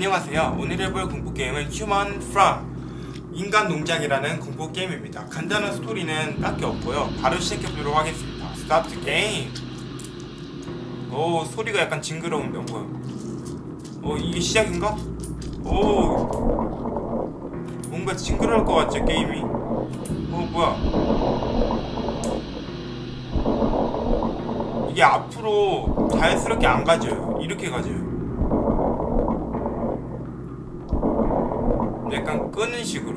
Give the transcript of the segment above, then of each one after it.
안녕하세요. 오늘 해볼 공포 게임은 Human From 인간 농장이라는 공포 게임입니다. 간단한 스토리는 딱히 없고요. 바로 시작해 보도록 하겠습니다. 스타트 게임. 오 소리가 약간 징그러운데 뭐야? 어 이게 시작인가? 오 뭔가 징그러울 것 같죠 게임이? 어 뭐야? 이게 앞으로 자연스럽게 안 가져요. 이렇게 가져요. 약간 끄는 식으로.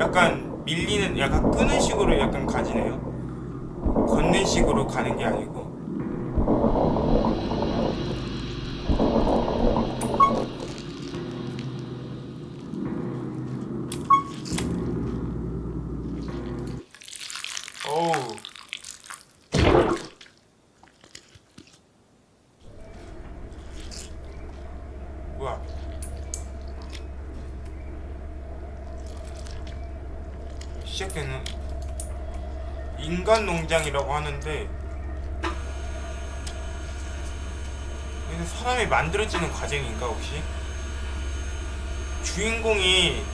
약간 밀리는, 약간 끄는 식으로 약간 가지네요. 걷는 식으로 가는 게 아니고. 어우. 뭐야? 시작되는 인간 농장이라고 하는데 이게 사람이 만들어지는 과정인가 혹시? 주인공이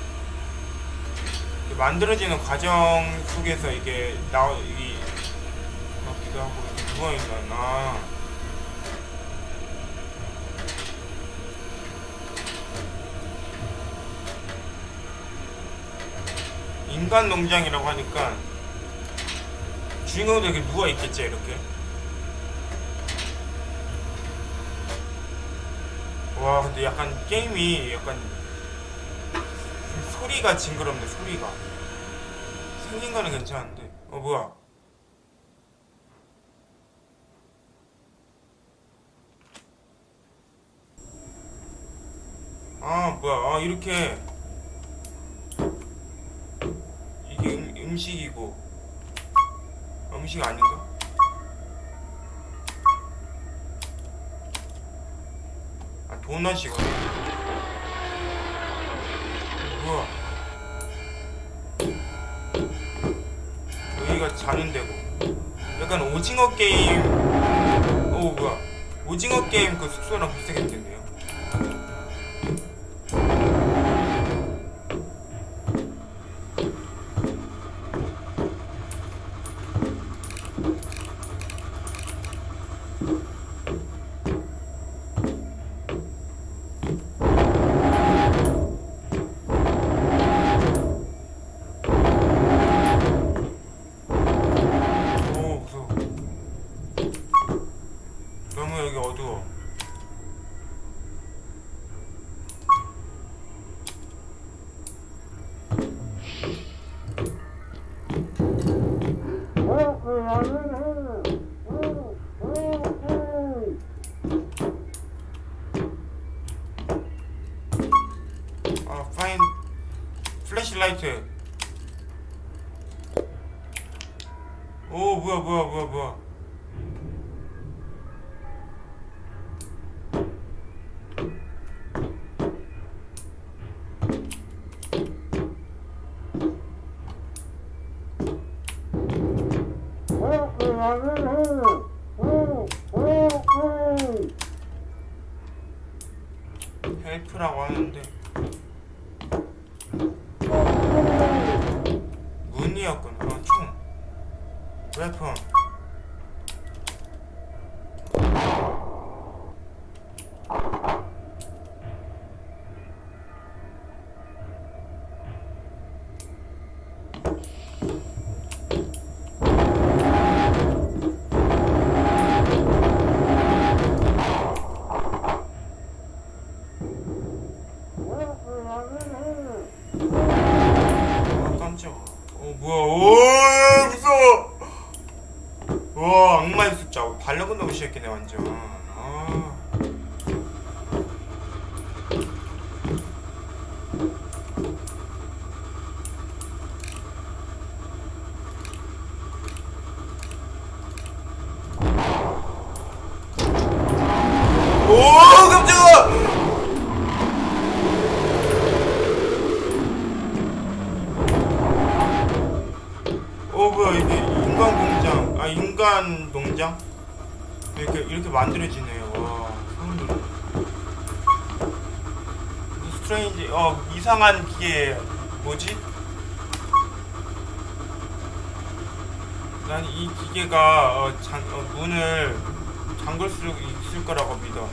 그 만들어지는 과정 속에서 이게 나오 이 같기도 하고 누워 있나? 아. 인간 농장이라고 하니까 주인공도 이렇게 누워 있겠지 이렇게. 와 근데 약간 게임이 약간 좀 소리가 징그럽네 소리가. 생긴 거는 괜찮은데. 어 뭐야? 아 뭐야? 아 이렇게 이게 음, 음식이고. 음식 아닌가? 아 도넛이구나. 뭐야 여기가 자는 데고. 약간 오징어 게임. 오 뭐야. 오징어 게임 그 숙소랑 비슷하게 생겼네요 여기 어두워. 아 파인 플래시라이트. 오 뭐야 뭐야 뭐야 뭐야 헬프라고 하는데. 문이었구나. 어, 총. 웨폰 완전. 아. 오 깜짝아 어 뭐야 이게 인간 공장. 아 인간 농장 이렇게 이렇게 만들어지네요. 와 돋네 스트레인지 어 이상한 기계 뭐지? 난 이 기계가 어, 장, 어, 문을 잠글 수 있을 거라고 믿어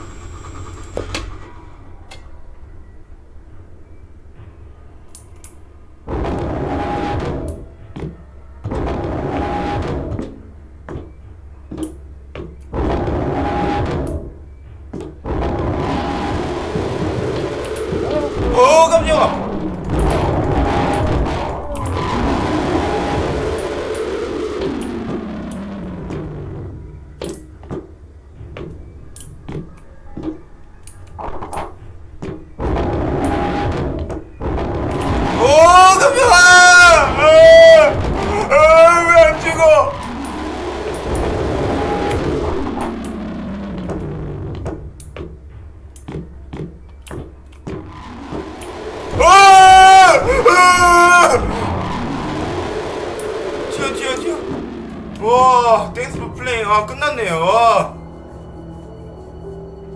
와 댄스 포 플레이. 와 끝났네요. 와,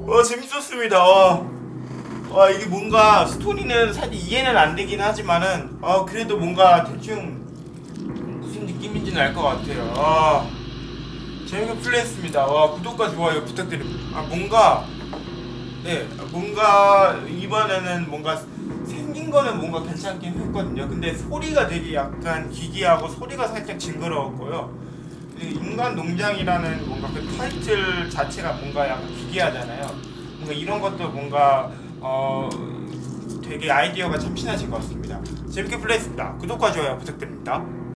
와 재밌었습니다. 와. 와 이게 뭔가 스토리는 사실 이해는 안 되긴 하지만은 어 그래도 뭔가 대충 무슨 느낌인지는 알 것 같아요. 와 재밌게 플레이했습니다. 와 구독과 좋아요 부탁드립니다. 아 뭔가 네, 뭔가 이번에는 뭔가 생긴 거는 뭔가 괜찮긴 했거든요. 근데 소리가 되게 약간 기괴하고 소리가 살짝 징그러웠고요. 이 인간 농장이라는 뭔가 그 타이틀 자체가 뭔가 약간 기괴하잖아요. 뭔가 이런 것도 뭔가 어 되게 아이디어가 참신하신 것 같습니다. 재밌게 플레이했습니다. 구독과 좋아요 부탁드립니다.